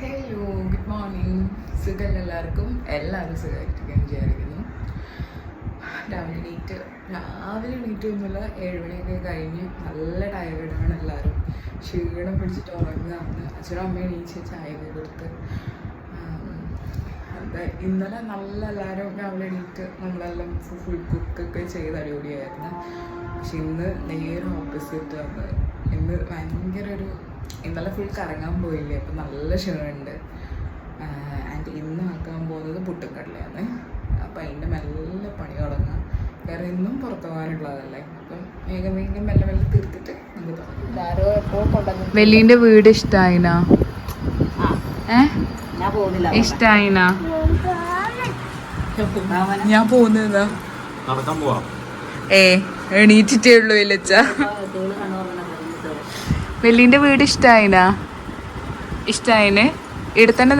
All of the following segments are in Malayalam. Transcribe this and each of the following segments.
ഹലോ ഗുഡ് മോർണിംഗ് സുഖം എല്ലാവർക്കും. എല്ലാവരും സുഖമായിട്ട് വിചാരിക്കുന്നു. രാവിലെ എണീറ്റ് രാവിലെ എണീറ്റ് ഒന്നുമില്ല ഏഴ് മണിയൊക്കെ കഴിഞ്ഞ് നല്ല ടയർഡാണ് എല്ലാവരും. ക്ഷീണം പിടിച്ചിട്ട് ഉറങ്ങുകയാണ് അച്ഛനും അമ്മയും എണീച്ച് ചായയൊക്കെ കൊടുത്ത്. ഇന്നലെ നല്ല എല്ലാവരും രാവിലെ എണീറ്റ് നമ്മളെല്ലാം ഫുൾ കുക്കൊക്കെ ചെയ്ത് അടിപൊളിയായിരുന്നു. പക്ഷെ ഇന്ന് നേരെ ഓപ്പോസിറ്റ് ആണ്. ഇന്ന് ഭയങ്കര ഒരു ഇന്നലെ ഫുൾ കറങ്ങാൻ പോയില്ലേ അപ്പം നല്ല ക്ഷീണമുണ്ട്. ആൻഡ് ഇന്ന് ആക്കാൻ പോകുന്നത് പുട്ടും കടലയാണ് അപ്പം അതിന്റെ മെല്ലെ പണി തുടങ്ങാം. കാരണം ഇന്നും പുറത്തു പോകാനുള്ളതല്ലേ? അപ്പം വേഗം വേഗം മെല്ലെ മെല്ലെ തീർത്തിട്ട് വെല്ലിന്റെ വീട് ഇഷ്ടായിനാ? ഏ? ഇഷ്ടായിനാ? ഞാൻ പോകുന്നതാ ഏ എണീറ്റിട്ടേ ഉള്ളൂ ഇല്ലച്ച വെല്ലീന്റെ വീട് ഇഷ്ടായിനാ? ഇഷ്ടായിന്? ഇവിടെ തന്നെ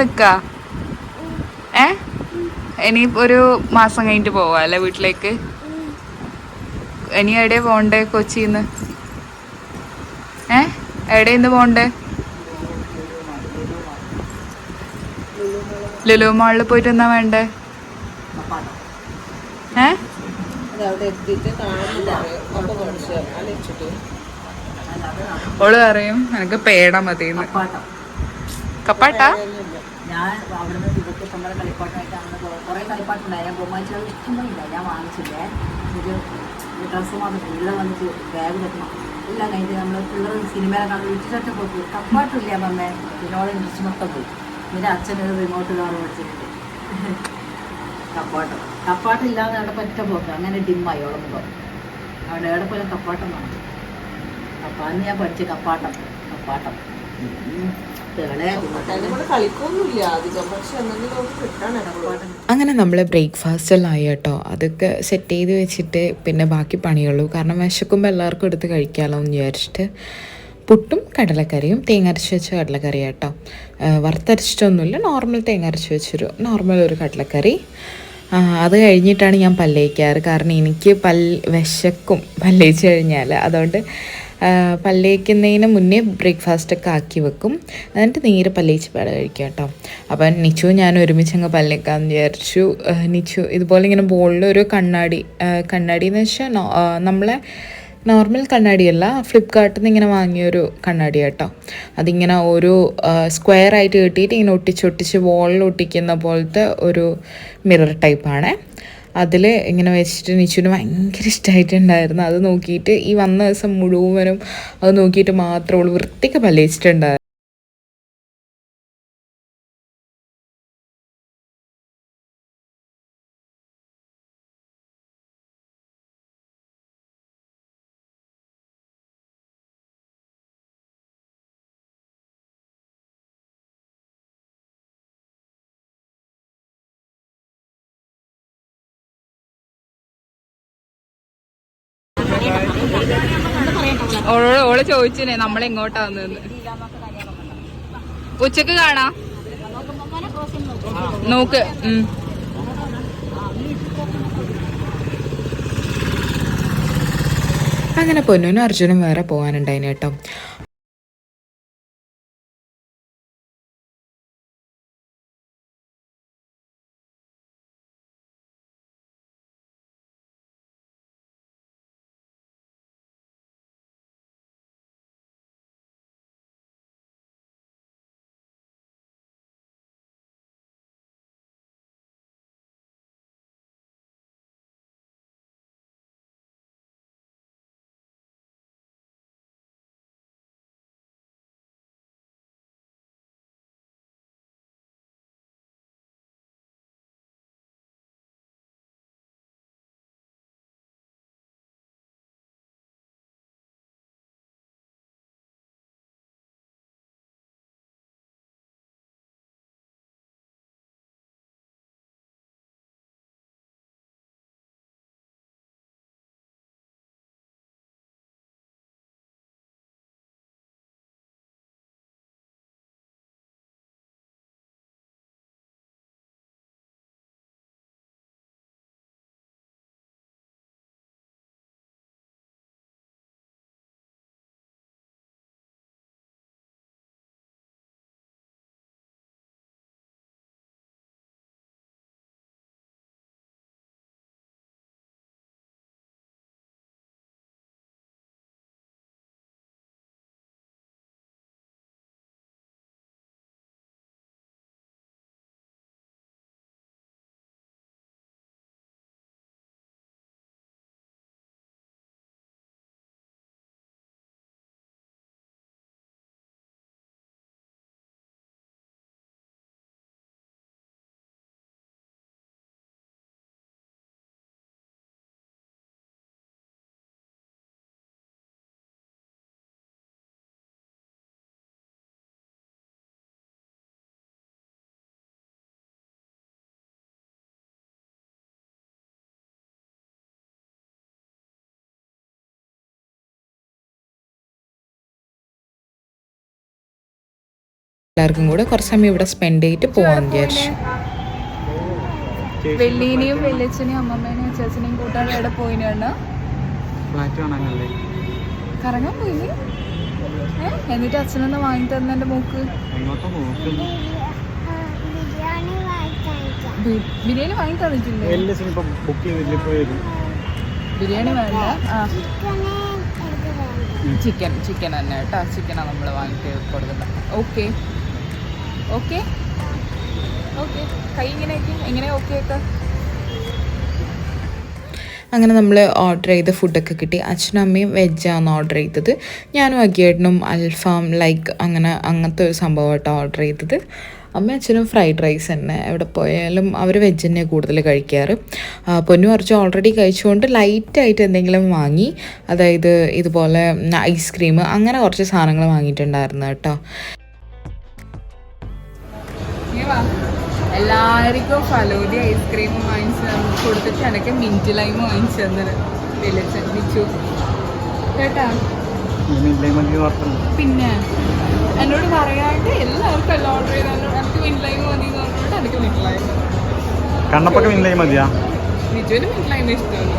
ഏ? ഇനി ഒരു മാസം കഴിഞ്ഞിട്ട് പോവാ വീട്ടിലേക്ക്? ഇനി എവിടെ പോണ്ടേ കൊച്ചിന്ന്? ഏ? എവിടെ ഇന്ന് പോണ്ടേ? ലുലു മാളിൽ പോയിട്ട് എന്നാ വേണ്ടേ? ഏ? അവിടെ എത്തിയിട്ട് കാണുന്നില്ല ഓൾ പറയും എനിക്ക് പേട മതി കപ്പാട്ട. ഞാൻ അവിടുന്ന് ഇതൊക്കെ നമ്മുടെ കളിപ്പാട്ടമായിട്ട് അങ്ങനെ കുറേ കളിപ്പാട്ടുണ്ടായി ഞാൻ ഞാൻ വാങ്ങിച്ചില്ലേ? ഇത് ഡ്രസ്സ് മാത്രം ഇവിടെ വന്നിട്ട് ബാഗ് വെക്കണം എല്ലാം കഴിഞ്ഞിട്ട് നമ്മൾ പിള്ളേർ സിനിമയിലെ കണ്ട് വിളിച്ചിട്ട് പോയി. കപ്പാട്ടില്ല മമ്മേ ഇതിനോട് ഇൻട്രസ്റ്റ് മൊത്തം പോയി. പിന്നെ അച്ഛൻ ഒരു റിമോട്ട് കാർ വെച്ചിട്ടുണ്ട് കപ്പാട്ടം. കപ്പാട്ടം ഇല്ലാതെ അവിടെ പറ്റ പോക്ക്. അങ്ങനെ ഡിമ്മായി ഉളമ്പോ അവിടെ എവിടെ പോലും കപ്പാട്ടം അപ്പൊ അന്ന് ഞാൻ പഠിച്ച കപ്പാട്ടം. കപ്പാട്ടം. അങ്ങനെ നമ്മൾ ബ്രേക്ക്ഫാസ്റ്റ് എല്ലാം ആയി കേട്ടോ. അതൊക്കെ സെറ്റ് ചെയ്ത് വെച്ചിട്ട് പിന്നെ ബാക്കി പണിയുള്ളൂ. കാരണം വിശക്കുമ്പോൾ എല്ലാവർക്കും എടുത്ത് കഴിക്കാമല്ലോ എന്ന് വിചാരിച്ചിട്ട് പുട്ടും കടലക്കറിയും തേങ്ങ അരച്ച് വെച്ച കടലക്കറി കേട്ടോ. വറുത്തരച്ചിട്ടൊന്നുമില്ല. നോർമൽ തേങ്ങ അരച്ച് വെച്ചൊരു നോർമൽ ഒരു കടലക്കറി. അത് കഴിഞ്ഞിട്ടാണ് ഞാൻ പല്ലേക്കാറ്. കാരണം എനിക്ക് പല്ല് വിശക്കും. പല്ലേച്ച് കഴിഞ്ഞാൽ അതുകൊണ്ട് പല്ലേക്കുന്നതിന് മുന്നേ ബ്രേക്ക്ഫാസ്റ്റൊക്കെ ആക്കി വെക്കും. എന്നിട്ട് നേരെ പല്ലേച്ച് പാട കഴിക്കുക കേട്ടോ. അപ്പം നിച്ചു ഞാൻ ഒരുമിച്ച് അങ്ങ് പല്ലേക്കാന്ന് വിചാരിച്ചു. നിച്ചു ഇതുപോലെ ഇങ്ങനെ ബോളിൽ ഒരു കണ്ണാടി കണ്ണാടി എന്ന് വെച്ചാൽ നമ്മളെ നോർമൽ കണ്ണാടിയല്ല ഫ്ലിപ്കാർട്ടിൽ നിന്ന് ഇങ്ങനെ വാങ്ങിയൊരു കണ്ണാടി കേട്ടോ. അതിങ്ങനെ ഒരു സ്ക്വയർ ആയിട്ട് കിട്ടിയിട്ട് ഇങ്ങനെ ഒട്ടിച്ചൊട്ടിച്ച് വോളിൽ ഒട്ടിക്കുന്ന പോലത്തെ ഒരു മിറർ ടൈപ്പാണ് അതിൽ ഇങ്ങനെ വെച്ചിട്ട് നിച്ചുവിന് ഭയങ്കര ഇഷ്ടമായിട്ടുണ്ടായിരുന്നു അത് നോക്കിയിട്ട് ഈ വന്ന ദിവസം മുഴുവനും അത് നോക്കിയിട്ട് മാത്രമേ ഉള്ളൂ. വൃത്തിക്ക് പല്ലിച്ചിട്ടുണ്ടായിരുന്നു. ഓളോട് ഓൾ ചോദിച്ചിനെ നമ്മൾ എങ്ങോട്ടാ വന്നതെന്ന്. ഉച്ചയ്ക്ക് കാണാ? നോക്ക്. അങ്ങനെ പൊന്നൂനും അർജുനും വേറെ പോകാനുണ്ടായിന് കേട്ടോ. എല്ലാവർക്കും കൂടെ കുറച്ച് സമയം ഇവിടെ സ്പെൻഡ് ചെയ്തിട്ട് പോകാമെന്ന് വിചാരിച്ചു. വെള്ളീനെയും വെല്ലച്ചനെയും അമ്മമ്മേനെയും അച്ചാച്ചനെയും കൂട്ടാൻ ഇവിടെ പോയിനാണ് കറങ്ങാൻ പോയില്ലേ? എന്നിട്ട് അച്ഛനൊന്ന് വാങ്ങി തന്നെ എന്റെ മൂക്ക് ബിരിയാണി വാങ്ങി തന്നിട്ടില്ലേ? ബിരിയാണി വേണ്ട. ആ. ചിക്കൻ ചിക്കൻ തന്നെ കേട്ടോ. ചിക്കനാണ് നമ്മൾ വാങ്ങിട്ട് കൊടുക്കുന്നത്. ഓക്കെ ഓക്കെ ഓക്കെ കൈ ഇങ്ങനെ എങ്ങനെ ഓക്കെ ഒക്കെ അങ്ങനെ നമ്മൾ ഓർഡർ ചെയ്ത ഫുഡൊക്കെ കിട്ടി. അച്ഛനും അമ്മയും വെജാണ് ഓർഡർ ചെയ്തത്. ഞാനും അഗിയേട്ടനും അൽഫാം ലൈക്ക് അങ്ങനെ അങ്ങനത്തെ ഒരു സംഭവമായിട്ടാണ് ഓർഡർ ചെയ്തത്. അമ്മ അച്ഛനും ഫ്രൈഡ് റൈസ് തന്നെ. എവിടെ പോയാലും അവർ വെജ് തന്നെ കൂടുതൽ കഴിക്കാറ്. പൊന്നു കുറച്ച് ഓൾറെഡി കഴിച്ചുകൊണ്ട് ലൈറ്റായിട്ട് എന്തെങ്കിലും വാങ്ങി. അതായത് ഇതുപോലെ ഐസ്ക്രീം അങ്ങനെ കുറച്ച് സാധനങ്ങൾ വാങ്ങിയിട്ടുണ്ടായിരുന്നു കേട്ടോ. എല്ലാവർക്കും ഫലോദി ഐസ്ക്രീമും വാങ്ങിച്ച് കൊടുത്തിട്ട് എനിക്ക് മിന്റ് ലൈം വാങ്ങിച്ചു തന്നത്. വിളിച്ച് വിച്ചു. കേട്ടാ? പിന്നെ എന്നോട് പറയാണ്ട് എല്ലാവർക്കും എല്ലാം ഓർഡർ ചെയ്താലും എനിക്ക് മിന്റ് ലൈം മതി എന്ന് പറഞ്ഞിട്ട് എനിക്ക് മിന്റ് ലൈം കണ്ണപ്പൊക്കെ ലൈം മതിയാ? വിജുവിന് മിന്റ് ലൈം ഇഷ്ടമാണ്.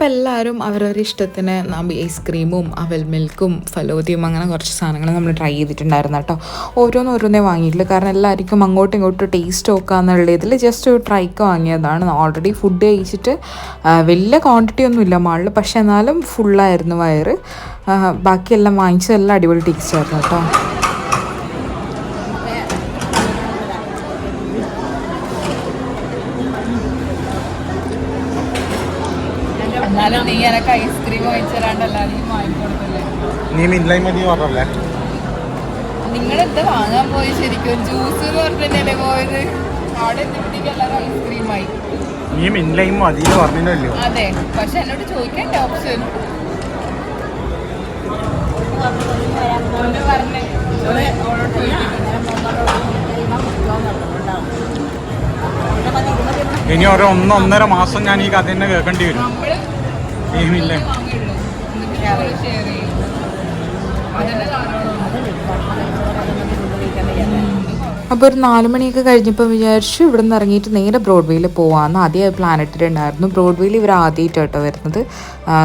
അപ്പോൾ എല്ലാവരും അവരവരുടെ ഇഷ്ടത്തിന് ഐസ് ഐസ്ക്രീമും അവൽ മിൽക്കും ഫലോദിയും അങ്ങനെ കുറച്ച് സാധനങ്ങൾ നമ്മൾ ട്രൈ ചെയ്തിട്ടുണ്ടായിരുന്നു കേട്ടോ. ഓരോന്ന് ഓരോന്നേ വാങ്ങിയിട്ടില്ല കാരണം എല്ലാവർക്കും അങ്ങോട്ടും ഇങ്ങോട്ടും ടേസ്റ്റ് നോക്കാന്നുള്ള ഇതിൽ ജസ്റ്റ് ഒരു ട്രൈക്ക് വാങ്ങിയതാണ്. ഓൾറെഡി ഫുഡ് കഴിച്ചിട്ട് വലിയ ക്വാണ്ടിറ്റി ഒന്നും ഇല്ല മാളിൽ പക്ഷെ എന്നാലും ഫുള്ളായിരുന്നു വയറ്. ബാക്കിയെല്ലാം വാങ്ങിച്ചതെല്ലാം അടിപൊളി ടേസ്റ്റ് ആയിരുന്നു കേട്ടോ. നീ എനക്ക് ഐസ്ക്രീം വാങ്ങിച്ചു തരാണ്ടല്ല നീ വാങ്ങിക്കൊടുത്തല്ലേ നീ മില്ലേ മതി ഓർഡറല്ലേ നിങ്ങളെന്താ വാങ്ങാൻ പോയി ശരിക്കും? ജ്യൂസ് എന്ന് പറഞ്ഞിട്ടല്ലേ പോയത്? അവിടെ എത്തിയപ്പോഴത്തേക്ക് എല്ലാവരും ഐസ്ക്രീമായി നീ മിൻലൈം മതി പറഞ്ഞില്ലല്ലോ അതെ പക്ഷെ എന്നോട് ചോദിക്കണ്ട ഓപ്ഷൻ പറഞ്ഞേ ഓളോട് ചോദിക്കട്ടെ ഇനി ഒരു ഒന്നൊന്നര മാസം ഞാൻ ഈ കഥ തന്നെ കേൾക്കേണ്ടി വരും. നമ്മൾ ഈ മില്ലേ വാങ്ങിയുള്ളൂ എന്നിട്ട് ഞങ്ങൾ ഷെയർ ചെയ്യും കാണുള്ളൂ അപ്പോൾ ഒരു നാല് മണിയൊക്കെ കഴിഞ്ഞപ്പോൾ വിചാരിച്ചു ഇവിടെ നിന്ന് ഇറങ്ങിയിട്ട് നേരെ ബ്രോഡ്വേയിൽ പോകാമെന്ന് ആദ്യം പ്ലാൻ ഇട്ടിട്ടുണ്ടായിരുന്നു. ബ്രോഡ്വേയിൽ ഇവർ ആദ്യമായിട്ട് വരുന്നത്.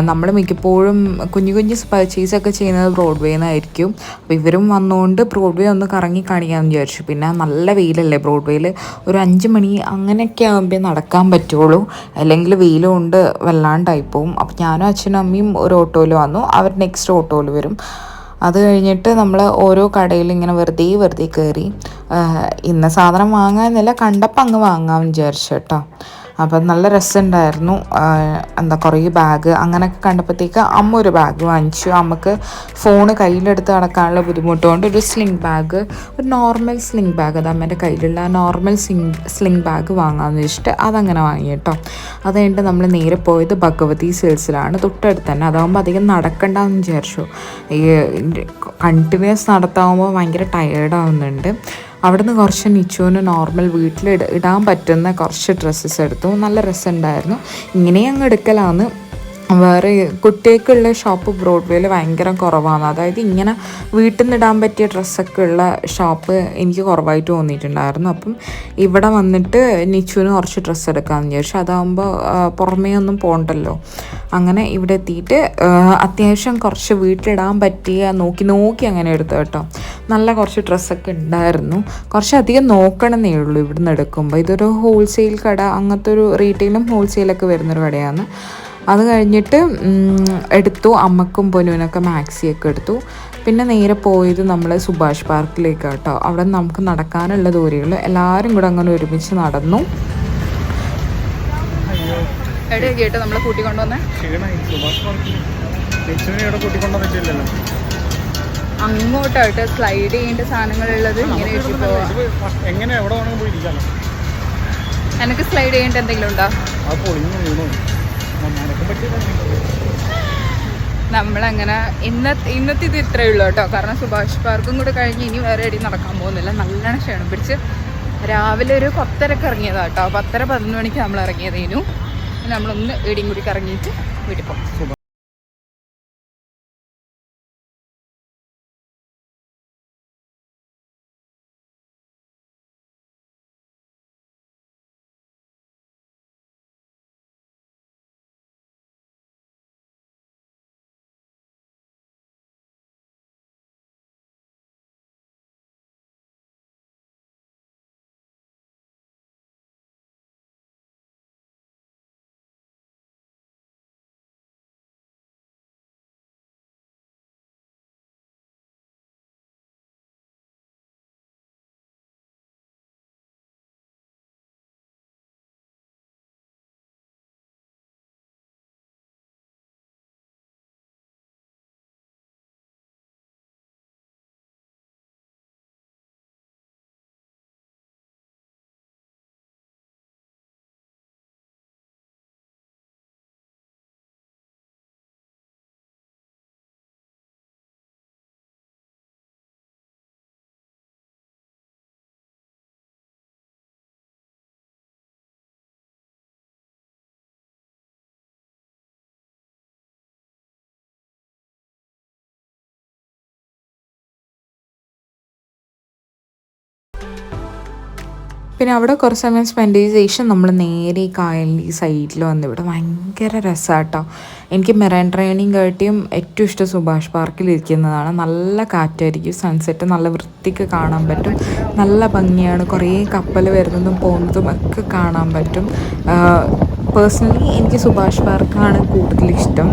നമ്മൾ മിക്കപ്പോഴും കുഞ്ഞു കുഞ്ഞു പർച്ചേസ് ഒക്കെ ചെയ്യുന്നത് ബ്രോഡ്വേയിൽ നിന്നായിരിക്കും അപ്പോൾ ഇവരും വന്നുകൊണ്ട് ബ്രോഡ്വേ ഒന്ന് കറങ്ങി കാണിക്കാമെന്ന് വിചാരിച്ചു. പിന്നെ നല്ല വെയിലല്ലേ ബ്രോഡ്വേയിൽ ഒരു അഞ്ച് മണി അങ്ങനെയൊക്കെ ആകുമ്പോൾ നടക്കാൻ പറ്റുള്ളൂ. അല്ലെങ്കിൽ വെയിലും കൊണ്ട് വല്ലാണ്ടായിപ്പോവും. അപ്പോൾ ഞാനും അച്ഛനും അമ്മയും ഒരു ഓട്ടോയിൽ വന്നു. അവർ നെക്സ്റ്റ് ഓട്ടോയിൽ വരും. അത് കഴിഞ്ഞിട്ട് നമ്മൾ ഓരോ കടയിൽ ഇങ്ങനെ വെറുതെ വെറുതെ കയറി ഇന്ന സാധനം വാങ്ങാമെന്നില്ല കണ്ടപ്പോൾ അങ്ങ് വാങ്ങാമെന്ന് വിചാരിച്ചു കേട്ടോ. അപ്പം നല്ല രസമുണ്ടായിരുന്നു. എന്താ കുറേ ബാഗ് അങ്ങനെയൊക്കെ കണ്ടപ്പോഴത്തേക്ക് അമ്മ ഒരു ബാഗ് വാങ്ങിച്ചു. അമ്മയ്ക്ക് ഫോണ് കയ്യിലെടുത്ത് നടക്കാനുള്ള ബുദ്ധിമുട്ട് കൊണ്ട് ഒരു സ്ലിംഗ് ബാഗ് ഒരു നോർമൽ സ്ലിംഗ് ബാഗ് അത് അമ്മേന്റെ കയ്യിലുള്ള നോർമൽ സ്ലിംഗ് സ്ലിംഗ് ബാഗ് വാങ്ങാമെന്ന് വെച്ചിട്ട് അതങ്ങനെ വാങ്ങി കേട്ടോ. അത് കഴിഞ്ഞിട്ട് നമ്മൾ നേരെ പോയത് ഭഗവതി സിൽസിലാണ് തൊട്ടടുത്ത് തന്നെ. അതാകുമ്പോൾ അധികം നടക്കണ്ടെന്ന് വിചാരിച്ചു. ഈ കണ്ടിന്യൂസ് നടത്താവുമ്പോൾ ഭയങ്കര ടയേർഡാവുന്നുണ്ട് അവിടുന്ന് കുറച്ച് നിച്ചുവിന് നോർമൽ വീട്ടിൽ ഇട ഇടാൻ പറ്റുന്ന കുറച്ച് ഡ്രസ്സസ് എടുത്തു. നല്ല രസമുണ്ടായിരുന്നു. ഇങ്ങനെ അങ്ങ് എടുക്കലാന്ന് വേറെ കുട്ടികൾക്കുള്ള ഷോപ്പ് ബ്രോഡ്വേയിൽ ഭയങ്കര കുറവാണ് അതായത് ഇങ്ങനെ വീട്ടിൽ നിന്ന് ഇടാൻ പറ്റിയ ഡ്രസ്സൊക്കെ ഉള്ള ഷോപ്പ് എനിക്ക് കുറവായിട്ട് തോന്നിയിട്ടുണ്ടായിരുന്നു. അപ്പം ഇവിടെ വന്നിട്ട് നിച്ചുവിന് കുറച്ച് ഡ്രസ്സ് എടുക്കാമെന്ന് വിചാരിച്ചു. അതാകുമ്പോൾ പുറമേ ഒന്നും പോകണ്ടല്ലോ അങ്ങനെ ഇവിടെ എത്തിയിട്ട് അത്യാവശ്യം കുറച്ച് വീട്ടിലിടാൻ പറ്റിയ നോക്കി നോക്കി അങ്ങനെ എടുത്തു കേട്ടോ. നല്ല കുറച്ച് ഡ്രസ്സൊക്കെ ഉണ്ടായിരുന്നു. കുറച്ചധികം നോക്കണമെന്നേ ഉള്ളൂ ഇവിടുന്ന് എടുക്കുമ്പോൾ ഇതൊരു ഹോൾസെയിൽ കട അങ്ങനത്തെ ഒരു റീറ്റെയിലും ഹോൾസെയിലൊക്കെ വരുന്നൊരു കടയാണ്. അത് കഴിഞ്ഞിട്ട് എടുത്തു. അമ്മക്കും പൊലുവിനൊക്കെ മാക്സിയൊക്കെ എടുത്തു. പിന്നെ നേരെ പോയത് നമ്മൾ സുഭാഷ് പാർക്കിലേക്ക് കേട്ടോ അവിടെ നമുക്ക് നടക്കാനുള്ള ദൂരമുള്ളൂ എല്ലാവരും കൂടെ അങ്ങനെ ഒരുമിച്ച് നടന്നു. നമ്മളെ കൂട്ടിക്കൊണ്ടുവന്നേ? അങ്ങോട്ടായിട്ട് സ്ലൈഡ് ചെയ്യേണ്ട സാധനങ്ങളുള്ളത് ഇങ്ങനെ എങ്ങനെ എവിടെ വേണമെങ്കിലും എനിക്ക് സ്ലൈഡ് ചെയ്യേണ്ട എന്തെങ്കിലും ഉണ്ടോ? നമ്മളങ്ങനെ ഇന്ന ഇന്നത്തെ ഇത് ഇത്രയേ ഉള്ളൂ കേട്ടോ. കാരണം സുഭാഷ് പാർക്കും കൂടെ കഴിഞ്ഞ് ഇനി വേറെ എടി നടക്കാൻ പോകുന്നില്ല. നല്ലോണം ക്ഷണം പിടിച്ച് രാവിലെ ഒരു പത്തരക്ക് ഇറങ്ങിയതാണ് കേട്ടോ. പത്തര പതിനൊന്ന് മണിക്ക് നമ്മൾ ഇറങ്ങിയതേനു. നമ്മളൊന്ന് ഇടിയും കൂടി കറങ്ങിയിട്ട് വീട്ടിൽ പോകും. പിന്നെ അവിടെ കുറച്ച് സമയം സ്പെൻഡ് ചെയ്ത ശേഷം നമ്മൾ നേരെ ഈ കായലിന്റെ ഈ സൈഡിൽ വന്ന് ഇവിടെ ഭയങ്കര രസമാട്ടോ എനിക്ക് മെറൈൻ ട്രെയിനിങ് കാട്ടിയും ഏറ്റവും ഇഷ്ടം സുഭാഷ് പാർക്കിൽ ഇരിക്കുന്നതാണ്. നല്ല കാറ്റായിരിക്കും സൺസെറ്റ് നല്ല വൃത്തിക്ക് കാണാൻ പറ്റും. നല്ല ഭംഗിയാണ് കുറേ കപ്പൽ വരുന്നതും പോകുന്നതും ഒക്കെ കാണാൻ പറ്റും. പേഴ്സണലി എനിക്ക് സുഭാഷ് പാർക്കാണ് കൂടുതൽ ഇഷ്ടം.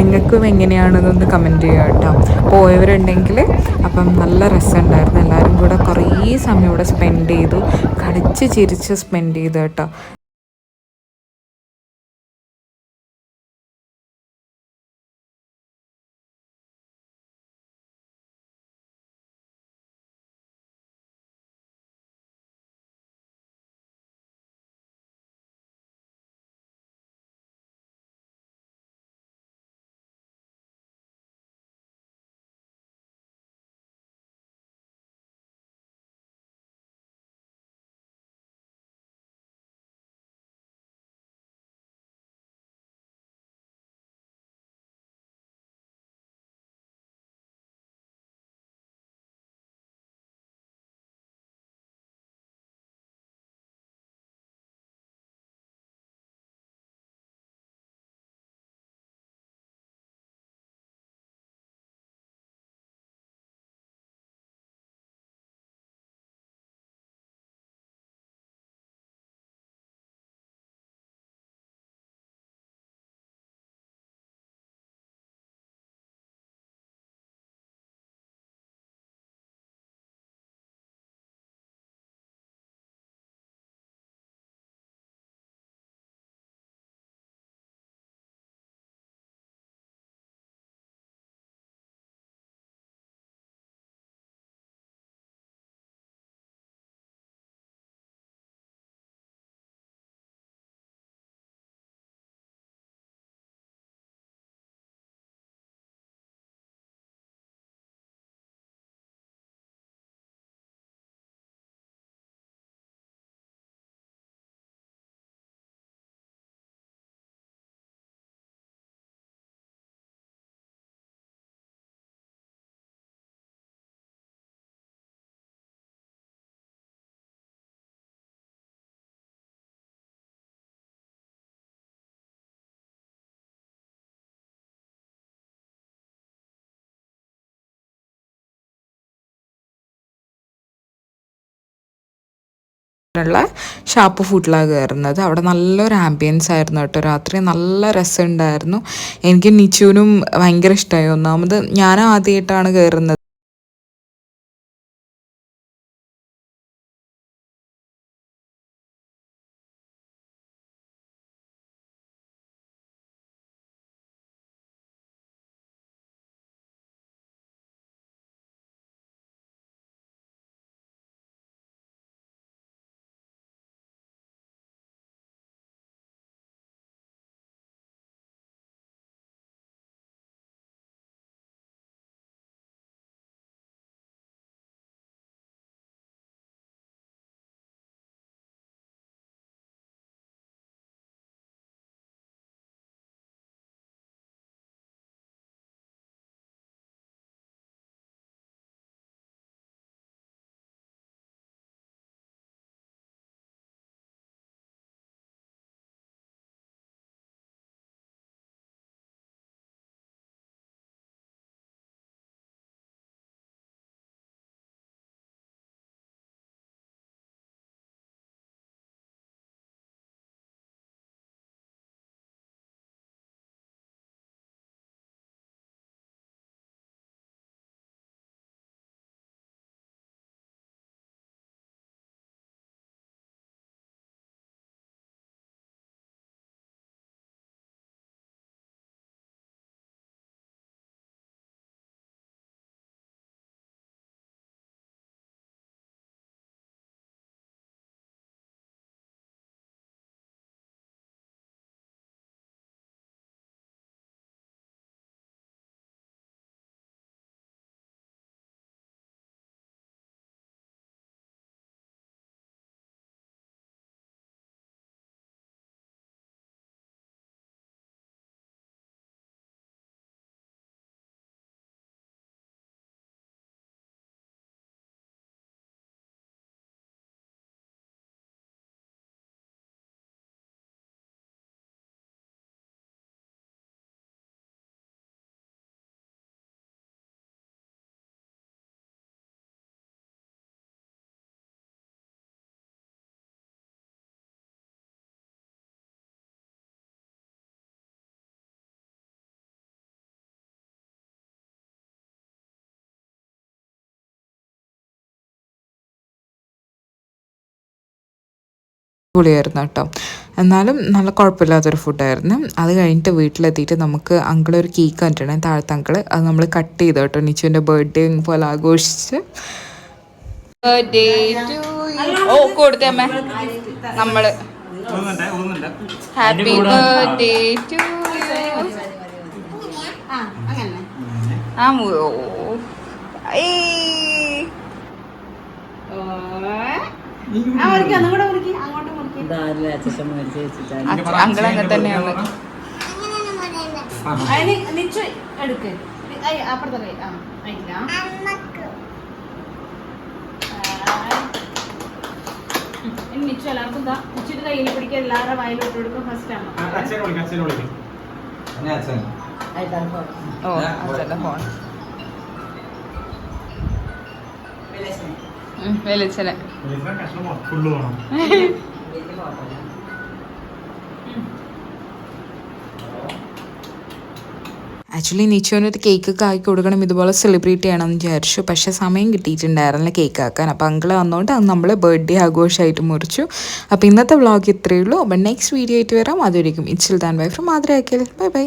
നിങ്ങൾക്കും എങ്ങനെയാണെന്നൊന്ന് കമന്റ് ചെയ്യുക കേട്ടോ. പോയവരുണ്ടെങ്കിൽ അപ്പം നല്ല രസമുണ്ടായിരുന്നു എല്ലാവരും കൂടെ കുറേ സമയം ഇവിടെ സ്പെൻഡ് ചെയ്തു. കളിച്ച് ചിരിച്ച് സ്പെൻഡ് ചെയ്തു കേട്ടോ. ഉള്ള ഷാപ്പ് ഫുഡിലാണ് കയറുന്നത് അവിടെ നല്ലൊരു ആംബിയൻസ് ആയിരുന്നു കേട്ടോ. രാത്രി നല്ല രസമുണ്ടായിരുന്നു. എനിക്ക് നിച്ചുവിനും ഭയങ്കര ഇഷ്ടമായി ഒന്നാമത് ഞാൻ ആദ്യമായിട്ടാണ് കയറുന്നത് പൊളിയായിരുന്നു കേട്ടോ. എന്നാലും നല്ല കുഴപ്പമില്ലാത്തൊരു ഫുഡായിരുന്നു അത് കഴിഞ്ഞിട്ട് വീട്ടിലെത്തിയിട്ട് നമുക്ക് അങ്കിളൊരു കേക്ക് കണ്ടിട്ടുണ്ടായി താഴത്തെ അങ്കിൾ. അത് നമ്മൾ കട്ട് ചെയ്തു കേട്ടോ. നിച്ചുവിന്റെ ബർത്ത്ഡേ പോലെ ആഘോഷിച്ച്. ബർത്ത്ഡേ ഓ കൊടുത്തേ ഓ. അങ്കിൾ അങ്ങനെ തന്നെയാണ് എടുക്ക്. അപ്പുറത്തെ ആ നിച്ചു എല്ലാവർക്കും എന്താ നിച്ചിട്ട് കയ്യിൽ പിടിക്കാൻ എല്ലാവരുടെ വായിലോട്ട് കൊടുക്കും. ഫസ്റ്റ് ആണ്. ഓ അച്ഛന്റെ ഫോൺ വെളിച്ചനെ ആക്ച്വലി നിച്ചുവിന് ഒരു കേക്ക് ഒക്കെ ആക്കി കൊടുക്കണം ഇതുപോലെ സെലിബ്രേറ്റ് ചെയ്യണം എന്ന് വിചാരിച്ചു. പക്ഷേ സമയം കിട്ടിയിട്ടുണ്ടായിരുന്നില്ല കേക്ക് ആക്കാൻ. അപ്പോൾ അങ്കിൾ വന്നുകൊണ്ട് അത് നമ്മൾ ബർത്ത്ഡേ ആഘോഷമായിട്ട് മുറിച്ചു. അപ്പോൾ ഇന്നത്തെ വ്ളോഗ് ഇത്രയേ ഉള്ളൂ. അപ്പം നെക്സ്റ്റ് വീഡിയോ ആയിട്ട് വരാം. അതൊരിക്കും ഇച്ചിൽ താൻ ബൈ ഫ്രം മാതൃ ബൈ ബൈ